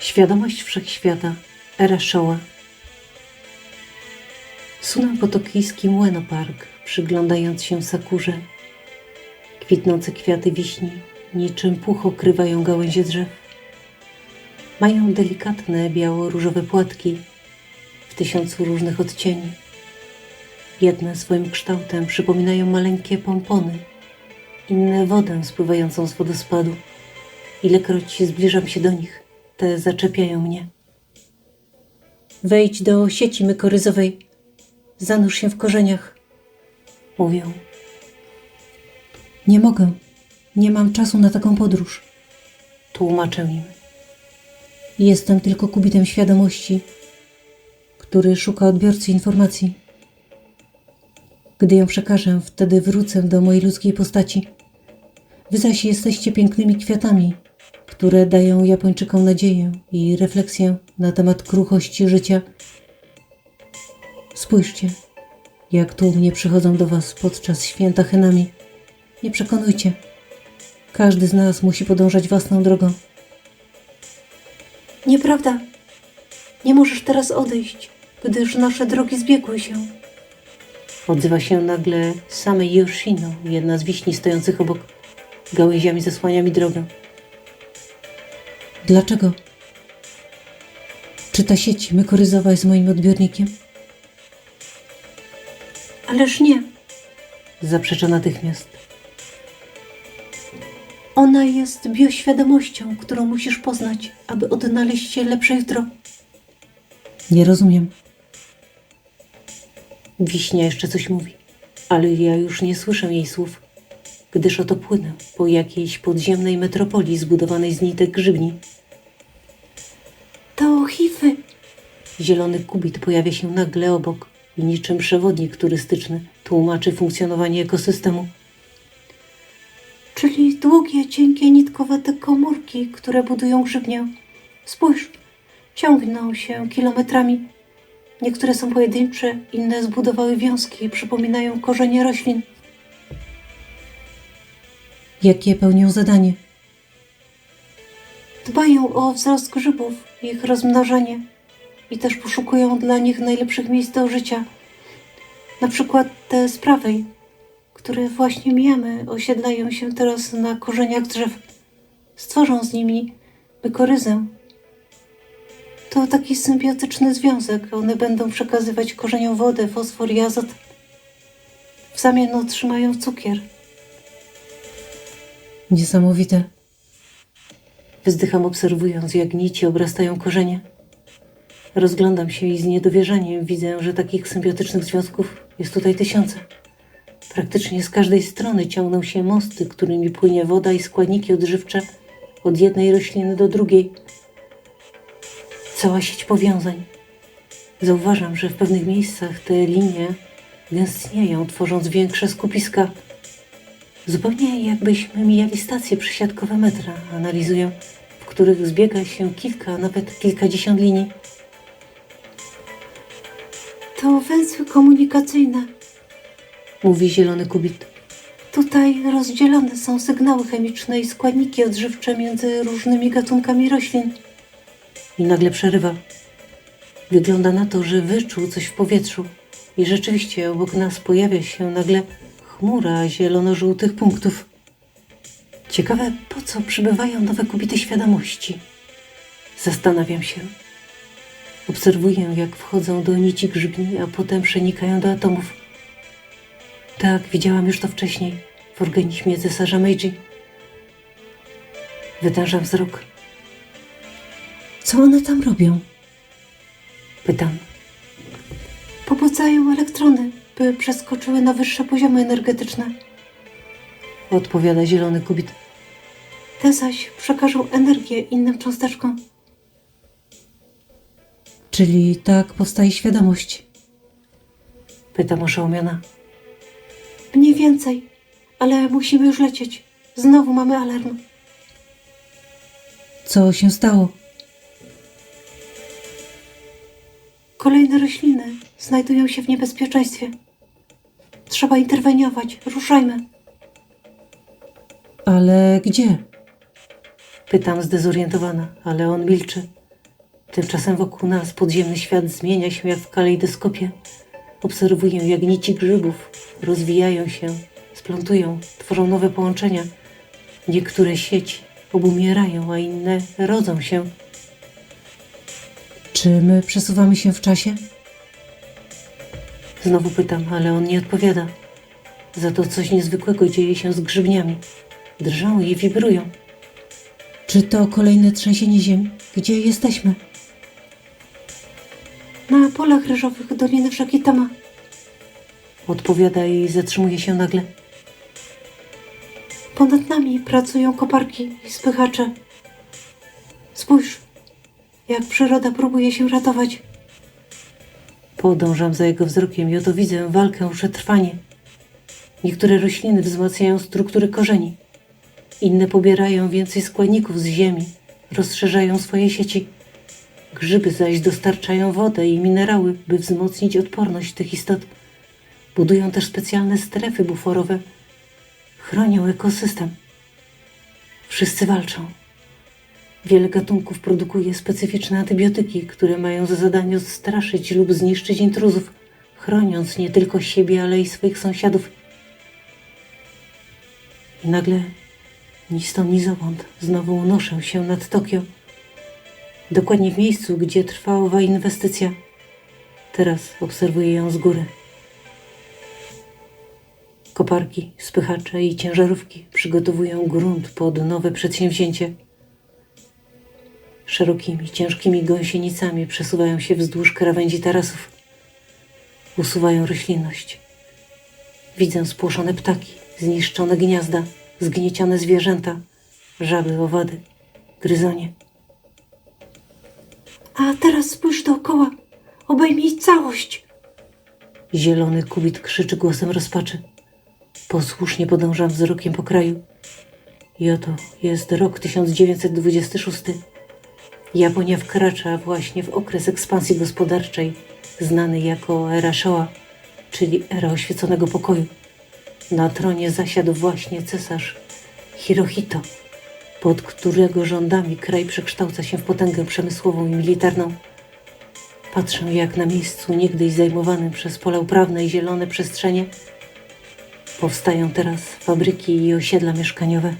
Świadomość wszechświata, era Showa. Sunę po tokijski Ueno Park, przyglądając się sakurze. Kwitnące kwiaty wiśni niczym puch okrywają gałęzie drzew. Mają delikatne biało-różowe płatki w tysiącu różnych odcieni. Jedne swoim kształtem przypominają maleńkie pompony, inne wodę spływającą z wodospadu. Ilekroć zbliżam się do nich, te zaczepiają mnie. Wejdź do sieci mykoryzowej, zanurz się w korzeniach, mówią. Nie mogę, nie mam czasu na taką podróż. Tłumaczę im. Jestem tylko kubitem świadomości, który szuka odbiorcy informacji. Gdy ją przekażę, wtedy wrócę do mojej ludzkiej postaci. Wy zaś jesteście pięknymi kwiatami, które dają Japończykom nadzieję i refleksję na temat kruchości życia. Spójrzcie, jak tłumnie przychodzą do Was podczas święta henami. Nie przekonujcie. Każdy z nas musi podążać własną drogą. Nieprawda. Nie możesz teraz odejść, gdyż nasze drogi zbiegły się. Odzywa się nagle same Yoshino, jedna z wiśni stojących obok. Gałęziami zasłania mi drogę. Dlaczego? Czy ta sieć mykoryzowa jest moim odbiornikiem? Ależ nie. Zaprzecza natychmiast. Ona jest bioświadomością, którą musisz poznać, aby odnaleźć się lepsze jutro. Nie rozumiem. Wiśnia jeszcze coś mówi, ale ja już nie słyszę jej słów, gdyż oto płynę po jakiejś podziemnej metropolii zbudowanej z nitek grzybni. To hify. Zielony kubit pojawia się nagle obok i niczym przewodnik turystyczny tłumaczy funkcjonowanie ekosystemu. Czyli długie, cienkie, nitkowate komórki, które budują grzybnię. Spójrz, ciągną się kilometrami. Niektóre są pojedyncze, inne zbudowały wiązki i przypominają korzenie roślin. Jakie pełnią zadanie? Dbają o wzrost grzybów, ich rozmnażanie i też poszukują dla nich najlepszych miejsc do życia. Na przykład te z prawej, które właśnie mijamy, osiedlają się teraz na korzeniach drzew. Stworzą z nimi mykoryzę. To taki symbiotyczny związek. One będą przekazywać korzeniom wodę, fosfor i azot. W zamian otrzymają cukier. Niesamowite. Wzdycham obserwując, jak nici obrastają korzenie. Rozglądam się i z niedowierzaniem widzę, że takich symbiotycznych związków jest tutaj tysiące. Praktycznie z każdej strony ciągną się mosty, którymi płynie woda i składniki odżywcze od jednej rośliny do drugiej. Cała sieć powiązań. Zauważam, że w pewnych miejscach te linie gęstnieją, tworząc większe skupiska. Zupełnie jakbyśmy mijali stacje przysiadkowe metra, analizuję, w których zbiega się kilka, nawet kilkadziesiąt linii. Węzły komunikacyjne, mówi zielony kubit. Tutaj rozdzielone są sygnały chemiczne i składniki odżywcze między różnymi gatunkami roślin. I nagle przerywa. Wygląda na to, że wyczuł coś w powietrzu i rzeczywiście obok nas pojawia się nagle chmura zielono-żółtych punktów. Ciekawe, po co przybywają nowe kubity świadomości. Zastanawiam się. Obserwuję, jak wchodzą do nici grzybni, a potem przenikają do atomów. Tak, widziałam już to wcześniej w organizmie cesarza Meiji. Wytężam wzrok. Co one tam robią? Pytam. Pobudzają elektrony, by przeskoczyły na wyższe poziomy energetyczne. Odpowiada zielony kubit. Te zaś przekażą energię innym cząsteczkom. Czyli tak powstaje świadomość? Pytam oszołomiona. Mniej więcej, ale musimy już lecieć. Znowu mamy alarm. Co się stało? Kolejne rośliny znajdują się w niebezpieczeństwie. Trzeba interweniować. Ruszajmy. Ale gdzie? Pytam zdezorientowana, ale on milczy. Tymczasem wokół nas podziemny świat zmienia się jak w kalejdoskopie. Obserwuję, jak nici grzybów rozwijają się, splątują, tworzą nowe połączenia. Niektóre sieci obumierają, a inne rodzą się. Czy my przesuwamy się w czasie? Znowu pytam, ale on nie odpowiada. Za to coś niezwykłego dzieje się z grzybniami. Drżą i wibrują. Czy to kolejne trzęsienie ziemi? Gdzie jesteśmy? Na polach ryżowych Doliny Wszakitama. Odpowiada i zatrzymuje się nagle. Ponad nami pracują koparki i spychacze. Spójrz, jak przyroda próbuje się ratować. Podążam za jego wzrokiem i oto widzę walkę o przetrwanie. Niektóre rośliny wzmacniają struktury korzeni, inne pobierają więcej składników z ziemi, rozszerzają swoje sieci. Grzyby zaś dostarczają wodę i minerały, by wzmocnić odporność tych istot. Budują też specjalne strefy buforowe, chronią ekosystem. Wszyscy walczą. Wiele gatunków produkuje specyficzne antybiotyki, które mają za zadanie odstraszyć lub zniszczyć intruzów, chroniąc nie tylko siebie, ale i swoich sąsiadów. I nagle ni stąd, ni zowąd znowu unoszę się nad Tokio. Dokładnie w miejscu, gdzie trwa owa inwestycja. Teraz obserwuję ją z góry. Koparki, spychacze i ciężarówki przygotowują grunt pod nowe przedsięwzięcie. Szerokimi, ciężkimi gąsienicami przesuwają się wzdłuż krawędzi tarasów. Usuwają roślinność. Widzę spłoszone ptaki, zniszczone gniazda, zgniecione zwierzęta, żaby, owady, gryzonie. A teraz spójrz dookoła, obejmij całość. Zielony kubit krzyczy głosem rozpaczy. Posłusznie podążam wzrokiem po kraju. I oto jest rok 1926. Japonia wkracza właśnie w okres ekspansji gospodarczej, znany jako era Showa, czyli era oświeconego pokoju. Na tronie zasiadł właśnie cesarz Hirohito, pod którego rządami kraj przekształca się w potęgę przemysłową i militarną. Patrzę, jak na miejscu niegdyś zajmowanym przez pola uprawne i zielone przestrzenie powstają teraz fabryki i osiedla mieszkaniowe.